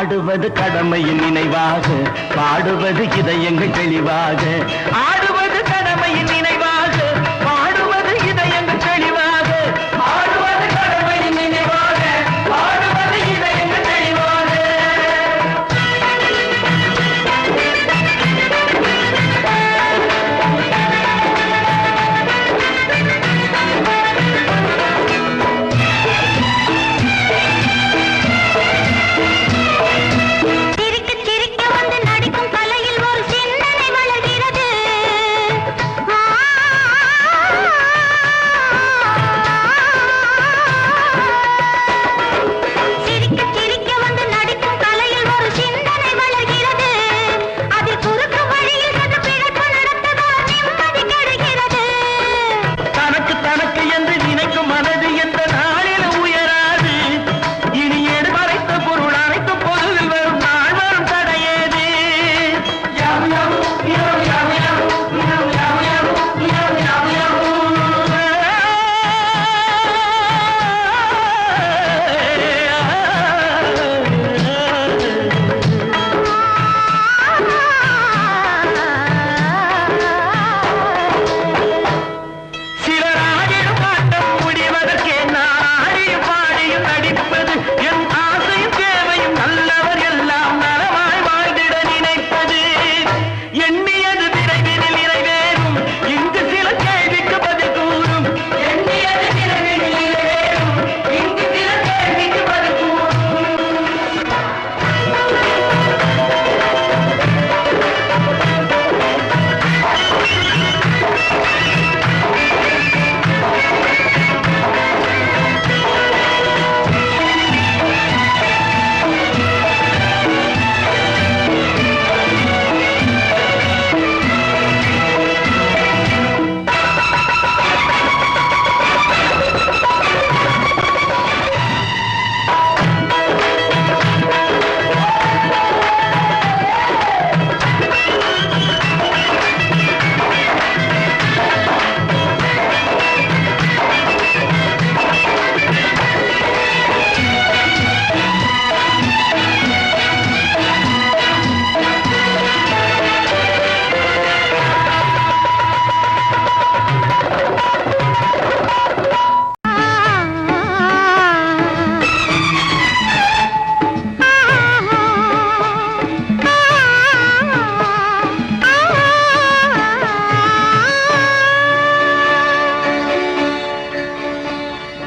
ஆடுவது கடமையின் நினைவாக பாடுவது இதயங்கள் தெளிவாக. ஆடுவது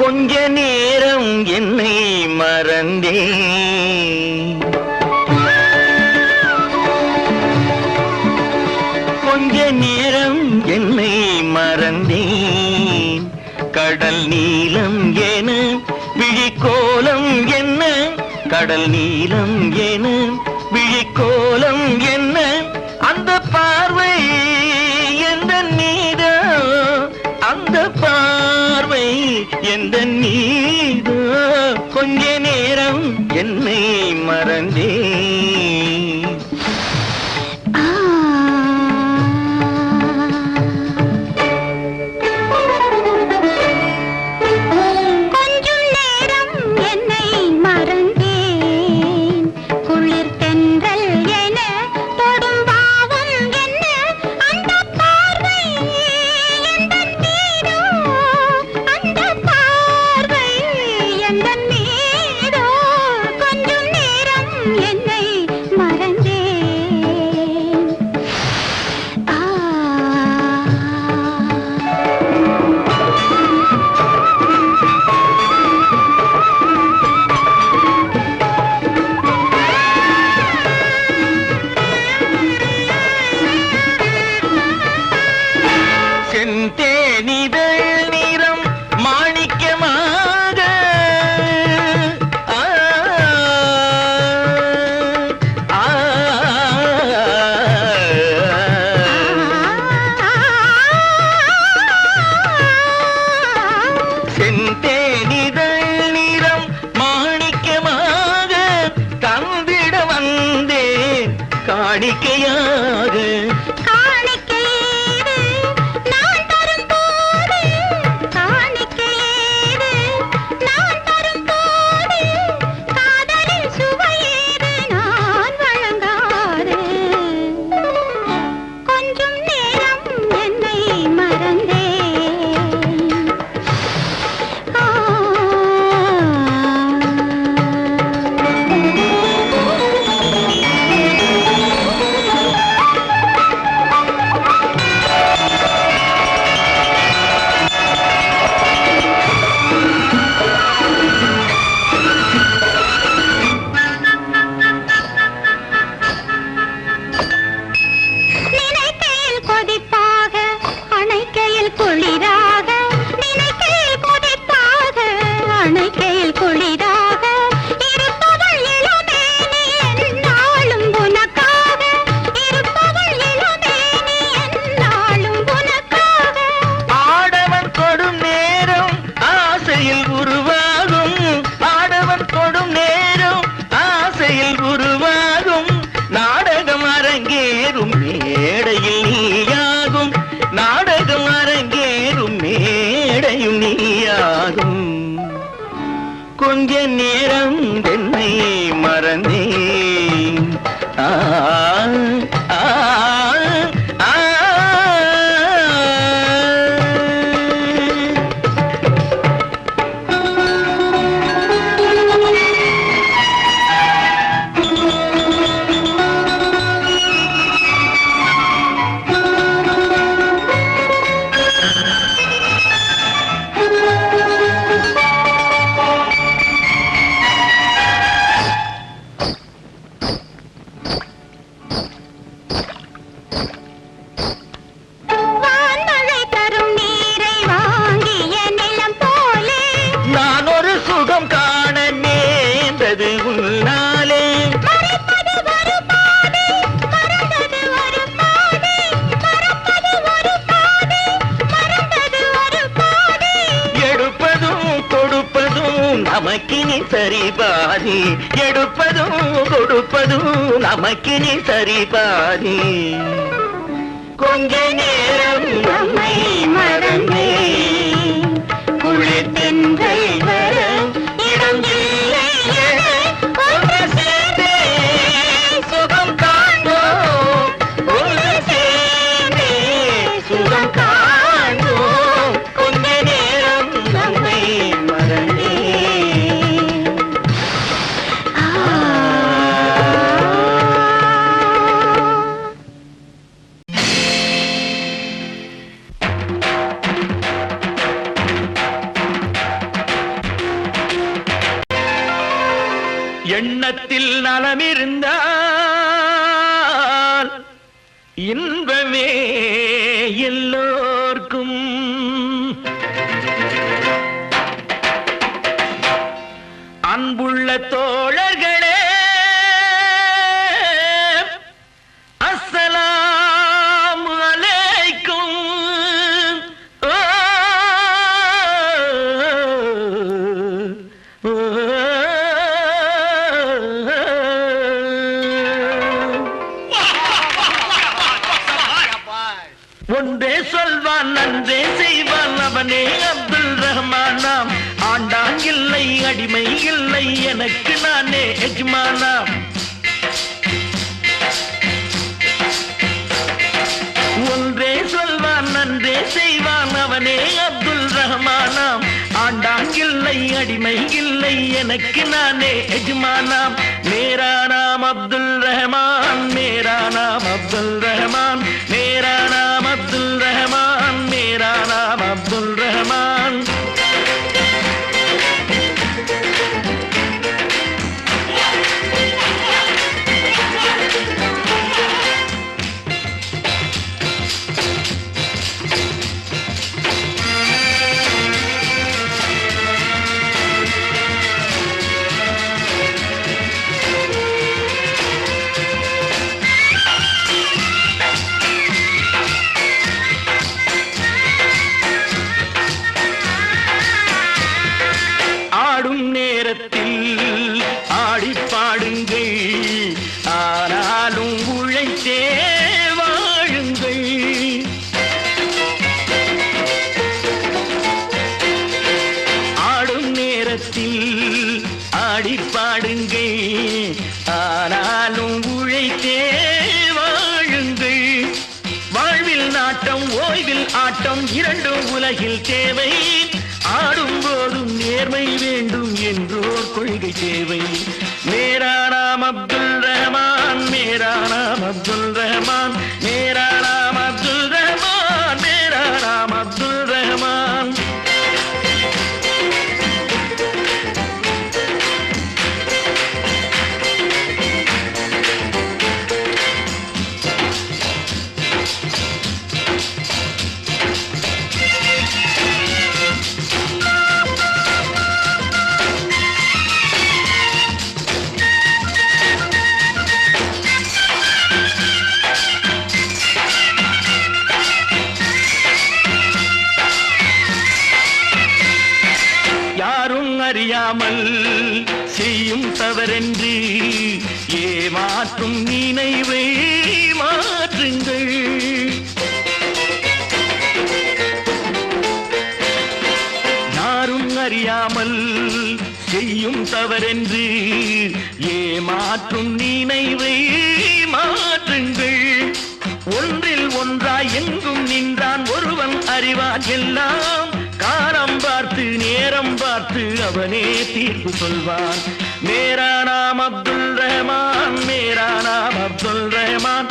கொஞ்ச நேரம் என்னை மறந்தே. கொஞ்ச நேரம் என்னை மறந்தேன். கடல் நீளம் என விழிக்கோலம் என்ன கடல் நீளம் என கண்ட நீதோ கொஞ்ச நேரம் என்னை மறந்தே. வேடிக்கையாக பாதி எடுப்பதும் கொடுப்பதும் நமக்கு நீ சரி பாதி கொஞ்ச நேரம் நம்மை மறந்தே. குளிர்த்தென்றல் அன்புள்ள தோழர்கள் ಯಜಮಾನ ஒன்றே சொல்வான் நன்றே செய்வான் அவனே அப்துல் ரஹமானாம். ஆண்டாங்கில்லை அடிமை இல்லை எனக்கு நானே எஜமானாம். மேரா நாம் அப்துல் ரஹமான் மேரா நாம் அப்துல் ரஹமான். உலகில் தேவை. ஆடும் போதும் நேர்மை வேண்டும் என்றோர் கொள்கை தேவை. மேரா நாம் அப்துல் ரஹ்மான் மேரா நாம் அப்துல் ரஹ்மான் செய்யும் தவறென்று ஏமாற்றும் நினைவை மாற்றுங்கள். ஒன்றில் ஒன்றாய் எங்கும் நின்றான் ஒருவன் அறிவான் எல்லாம். காலம் பார்த்து நேரம் பார்த்து அவனே தீர்ப்பு சொல்வான். மேரா நாம் அப்துல் ரஹமான் மேரா நாம் அப்துல் ரஹமான்.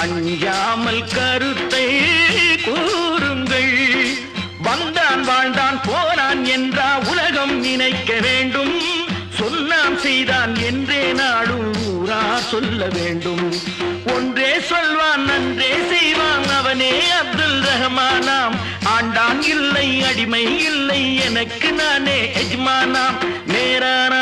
அஞ்சாமல் கருத்தை கூறுங்கள். வந்தான் வாழ்ந்தான் போனான் என்றா உலகம் நினைக்க வேண்டும். சொன்னான் செய்தான் என்றே நாடும் ஊரா சொல்ல வேண்டும். ஒன்றே சொல்வான் நன்றே செய்வான் அவனே அப்துல் ரஹமானாம். ஆண்டான் இல்லை அடிமை இல்லை எனக்கு நானே எஜ்மானாம். நேரான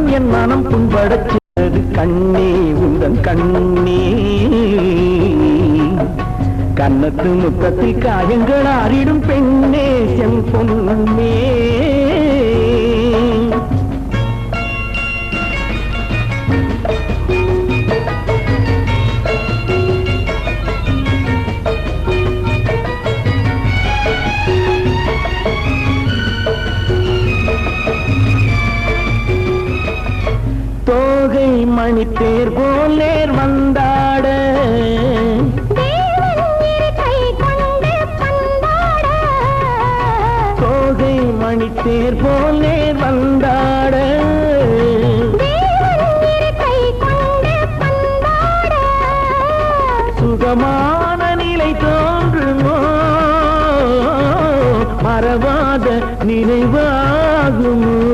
மன்னவன் என் மனம் புண்படச் செய்தது கண்ணே உந்தன் கண்ணே. கன்னத்து முத்தத்தில் காயங்கள் ஆறிடும் பெண்ணே செம் மணித்தேர் போல் நேர் வந்தாட. தேவன் இரு கை கொண்டு பந்தாட தோகை மணித்தேர் போல் நேர் வந்தாட. சுகமான நிலை தோன்றுமோ? மறவாத நினைவாகுமோ?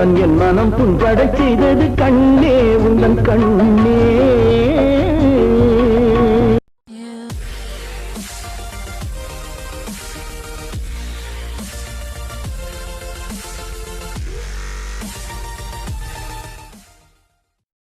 மன்னவன் என் மனம் புண்படச் செய்தது கண்ணே.